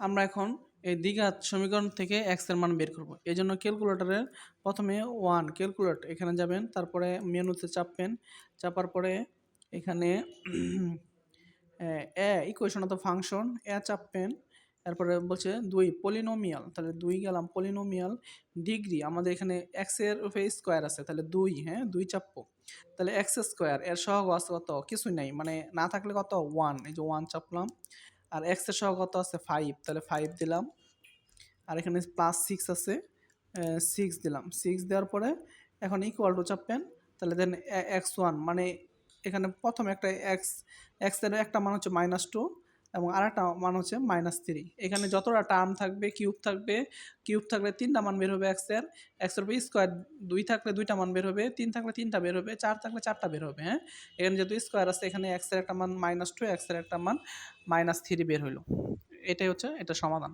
আমরা এখন এই দ্বিঘাত সমীকরণ থেকে এক্সের মান বের করব। এই জন্য ক্যালকুলেটরের প্রথমে ওয়ান ক্যালকুলেট, এখানে যাবেন, তারপরে মেনুতে চাপবেন, চাপার পরে এখানে এ ইকুয়েশন অফ ফাংশন এ চাপবেন তারপরে বলছে দুই পলিনোমিয়াল তাহলে দুই গেলাম পলিনোমিয়াল ডিগ্রি আমাদের এখানে এক্সের উপরে স্কোয়ার আছে, তাহলে দুই হ্যাঁ দুই চাপবো। তাহলে এক্স স্কোয়ার এর সহগ আছে কত? কিছুই নাই মানে না থাকলে কত? ওয়ান এই যে ওয়ান চাপলাম। আর এক্সের সহগ কত আছে? ফাইভ তাহলে ফাইভ দিলাম। আর এখানে প্লাস সিক্স আছে। সিক্স দিলাম। সিক্স দেওয়ার পরে এখন ইকুয়াল টু চাপেন তাহলে দেন এক্স ওয়ান মানে এখানে প্রথম একটা এক্স এক্সের একটা মান হচ্ছে মাইনাস টু এবং আর একটা মান হচ্ছে মাইনাস থ্রি এখানে যতটা টার্ম থাকবে কিউব থাকবে কিউব থাকলে তিনটা মান বের হবে এক্সের এক্সের উপর স্কোয়ার দুই থাকলে দুইটা মান বের হবে, তিন থাকলে তিনটা বের হবে, চার থাকলে চারটা বের হবে হ্যাঁ? এখানে যেহেতু স্কোয়ার আছে, এখানে এক্সের একটা মান মাইনাস টু এক্সের একটা মান মাইনাস থ্রি বের হইল। এটাই হচ্ছে, এটা সমাধান।